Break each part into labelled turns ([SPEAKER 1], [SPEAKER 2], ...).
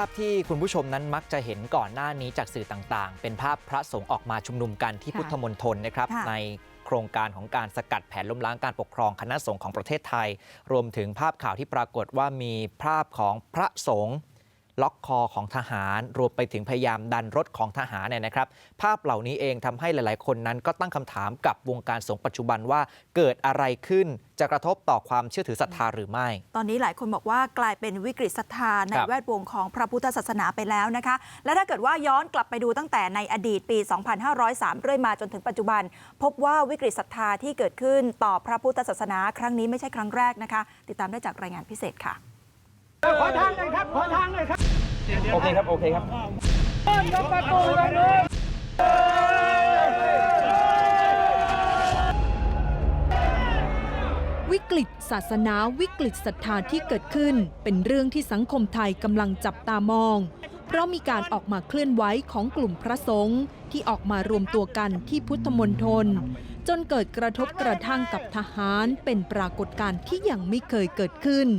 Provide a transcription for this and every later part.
[SPEAKER 1] าพที่คุณผู้ชมนั้นมักจะเห็นก่อนหน้านี้จากสื่อต่างๆ เป็นภาพพระสงฆ์ออกมาชุมนุมกันที่
[SPEAKER 2] ค่ะ
[SPEAKER 1] พุทธมณฑลนะครับ
[SPEAKER 2] ค่ะ
[SPEAKER 1] ในโครงการของการสกัดแผนล้มล้างการปกครองคณะสงฆ์ของประเทศไทย รวมถึงภาพข่าวที่ปรากฏว่ามีภาพของพระสงฆ์ ล็อกคอของทหารรวมไปถึงพยายามดันรถของทหารเนี่ยนะครับ ภาพเหล่านี้เองทำให้หลาย ๆ คนนั้นก็ตั้งคำถามกับวงการสงฆ์ปัจจุบันว่าเกิดอะไรขึ้นจะกระทบต่อความเชื่อถือศรัทธาหรือไม่
[SPEAKER 2] ตอนนี้หลายคนบอกว่ากลายเป็นวิกฤตศรัทธาในแวดวงของพระพุทธศาสนาไปแล้วนะคะ และถ้าเกิดว่าย้อนกลับไปดูตั้งแต่ในอดีตปี 2503 เรื่อยมาจนถึงปัจจุบัน พบว่าวิกฤตศรัทธาที่เกิดขึ้นต่อพระพุทธศาสนา ครั้งนี้ไม่ใช่ครั้งแรกนะคะ ติดตามได้จากรายงานพิเศษค่ะ
[SPEAKER 3] ขอทางหน่อยครับ ขอทางหน่อยครับ
[SPEAKER 1] โอเคครับ โอเคครับ
[SPEAKER 3] ยกประตูเลยเลย
[SPEAKER 4] วิกฤตศาสนาวิกฤตศรัทธาที่เกิดขึ้น เป็นเรื่องที่สังคมไทยกำลังจับตามอง เพราะมีการออกมาเคลื่อนไหวของกลุ่มพระสงฆ์ที่ออกมารวมตัวกันที่พุทธมณฑลจนเกิดกระทบกระทั่งกับทหารเป็นปรากฏการณ์ที่ยังไม่เคยเกิดขึ้น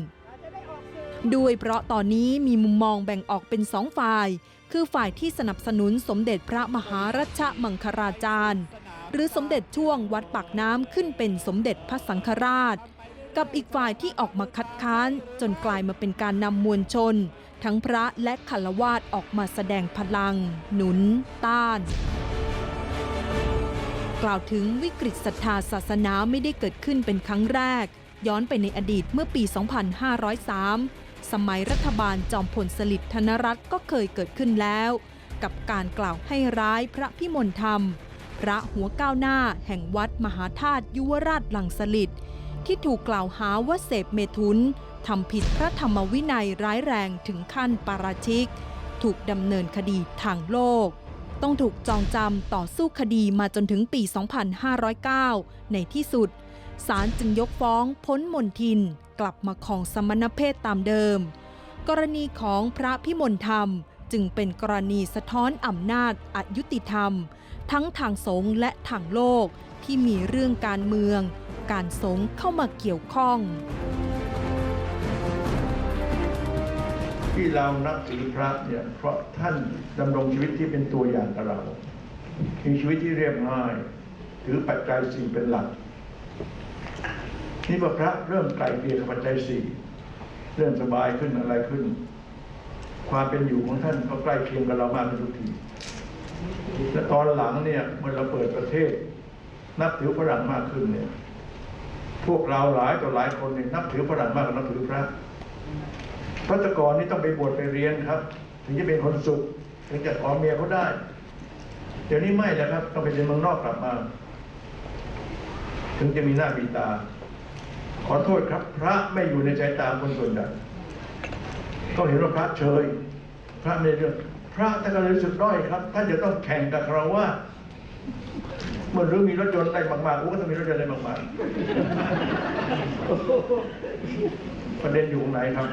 [SPEAKER 4] ด้วยเพราะตอนนี้มีมุมมองแบ่งออกเป็นสองฝ่าย คือฝ่ายที่สนับสนุนสมเด็จพระมหารัชมังคลาจารย์ หรือสมเด็จช่วงวัดปากน้ำขึ้นเป็นสมเด็จพระสังฆราช กับอีกฝ่ายที่ออกมาคัดค้านจนกลายมาเป็นการนำมวลชน ทั้งพระและขัลวาสออกมาแสดงพลัง หนุน ต้านกล่าวถึงวิกฤตศรัทธาศาสนาไม่ได้เกิดขึ้นเป็นครั้งแรก ย้อนไปในอดีตเมื่อปี 2503 สมัยรัฐบาลจอมพลสฤษดิ์ธนรัตน์ก็เคยเกิดขึ้นแล้ว กับการกล่าวให้ร้ายพระพิมลธรรม พระหัวก้าวหน้าแห่งวัดมหาธาตุยุวราชหลังสลิดที่ถูกกล่าวหาว่าเสพเมถุนทำผิดพระธรรมวินัยร้ายแรงถึงขั้นปาราชิก ถูกดำเนินคดีทางโลก ต้องถูกจองจำต่อสู้คดีมาจนถึงปี 2509 ในที่สุดศาลจึงยกฟ้องพ้นมนทิน กลับมาของสมณเพศตามเดิม กรณีของพระพิมลธรรมจึงเป็นกรณีสะท้อนอำนาจอายุติธรรม ทั้งทางสงฆ์และทางโลกที่มีเรื่องการเมือง การสงฆ์เข้ามาเกี่ยวข้อง
[SPEAKER 5] ที่เรานับถือพระเนี่ยเพราะท่านดำรงชีวิตที่เป็นตัวอย่างกับเรามีชีวิตที่เรียบง่าย ถือปัจจัยสี่งเป็นหลัก นี่พอพระเริ่มไกลเกลี่ยกับปัจจัยสี่เริ่มสบายขึ้นอะไรขึ้น ความเป็นอยู่ของท่านก็ใกล้เคียงกับเรามากขึ้นทุกทีและตอนหลังเนี่ยเมื่อเราเปิดประเทศ นับถือฝรั่งมากขึ้นเนี่ย พวกเราหลายต่อหลายคนเนี่ยนับถือฝรั่งมากกว่านับถือพระพัฒกรนี่ต้องไปบวชไปเรียนครับ ถึงจะเป็นคนสุขถึงจะขอเมียเขาได้ เดี๋ยวนี้ไม่แล้วครับ ต้องไปเรียนเมืองนอกกลับมา ถึงจะมีหน้ามีตา ขอโทษครับ พระไม่อยู่ในใจตาคนส่วนใหญ่เขาเห็นว่าพระเฉยพระไม่เรื่องพระท่านก็เลยรู้สึกด้อยครับท่านจะต้องแข่งกับคารวะเมื่อรู้มีรถยนต์ได้มากๆกูก็ต้องมีรถยนต์ได้มากๆประเด็นอยู่ตรงไหนครับ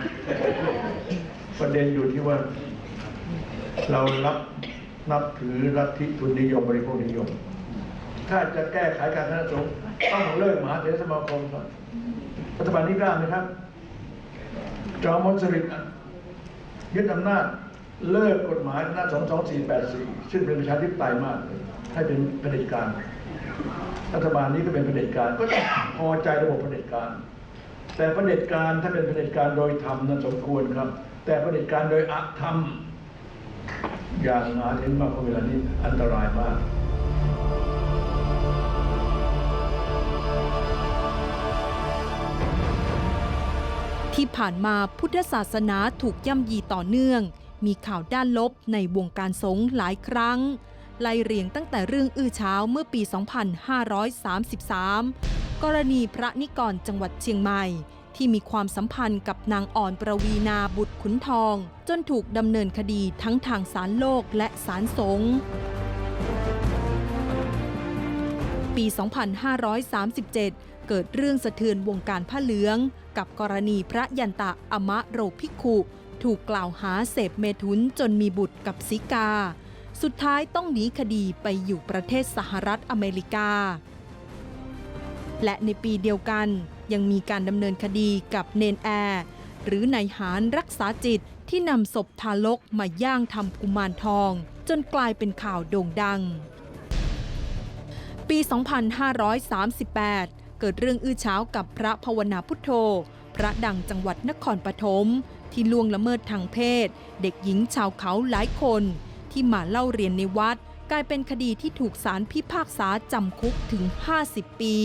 [SPEAKER 5] ประเด็นอยู่ที่ว่า เรารับนับถือลัทธิทุนนิยมบริโภคนิยม ถ้าจะแก้ไขการคณะสงฆ์ ต้องเลิกมหาเถรสมาคมรับรัฐบาลนี้กล้าไหมครับ จอมพลสฤษดิ์ยึดอำนาจเลิกกฎหมายหน้า22484 ซึ่งเป็นประชาธิปไตยมากเลยให้เป็นเผด็จการ รัฐบาลนี้ก็เป็นเผด็จการ ก็ต้องพอใจระบบเผด็จการ แต่เผด็จการถ้าเป็นเผด็จการโดยธรรมนั้นสมควรครับ แต่เผด็จการโดยอธรรมอย่างหาเห็นมากกว่าเวลานี้อันตรายมาก
[SPEAKER 4] ที่ผ่านมาพุทธศาสนาถูกย่ำยีต่อเนื่อง มีข่าวด้านลบในวงการสงฆ์หลายครั้ง ไล่เรียงตั้งแต่เรื่องอื้อเช้าเมื่อปี 2533 กรณีพระนิกรจังหวัดเชียงใหม่ ที่มีความสัมพันธ์กับนางอ่อนประวีนาบุตรขุนทอง จนถูกดำเนินคดีทั้งทางศาลโลกและศาลสงฆ์ ปี 2537 เกิดเรื่องสะเทือนวงการผ้าเหลือง กับกรณีพระยันตะอมะโรภิกขุ ถูกกล่าวหาเสพเมถุนจนมีบุตรกับสิกา สุดท้ายต้องหนีคดีไปอยู่ประเทศสหรัฐอเมริกา และในปีเดียวกันยังมีการดำเนินคดีกับเนนแอร์หรือนายหารรักษาจิตที่นำศพทารกมาย่างทำกุมารทอง จนกลายเป็นข่าวโด่งดัง ปี 2538 เกิดเรื่องอื้อเช้ากับพระภาวนาพุทโธ พระดังจังหวัดนครปฐมที่ล่วงละเมิดทางเพศ เด็กหญิงชาวเขาหลายคน ที่มาเล่าเรียนในวัด กลายเป็นคดีที่ถูกศาลพิพากษาจำคุกถึง 50 ปี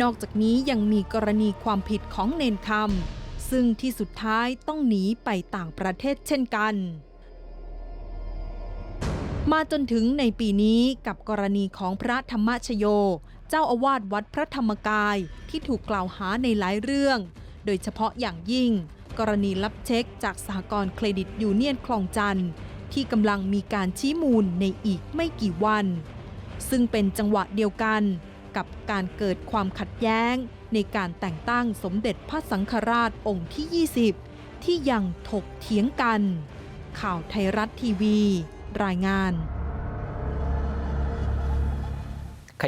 [SPEAKER 4] นอกจากนี้ยังมีกรณีความผิดของเนนคำซึ่งที่สุดท้ายต้องหนีไปต่างประเทศเช่นกัน มาจนถึงในปีนี้กับกรณีของพระธรรมชโย เจ้าอาวาสวัดพระธรรมกายที่ถูกกล่าวหาในหลายเรื่อง โดยเฉพาะอย่างยิ่ง กรณีรับเช็คจากสหกรณ์เครดิตยูเนียนคลองจันทร์ที่กำลังมีการชี้มูลในอีกไม่กี่วัน ซึ่งเป็นจังหวะเดียวกันกับการเกิดความขัดแย้ง ในการแต่งตั้งสมเด็จพระสังฆราชองค์ที่ 20 ที่ยังถกเถียงกัน ข่าวไทยรัฐทีวี รายงาน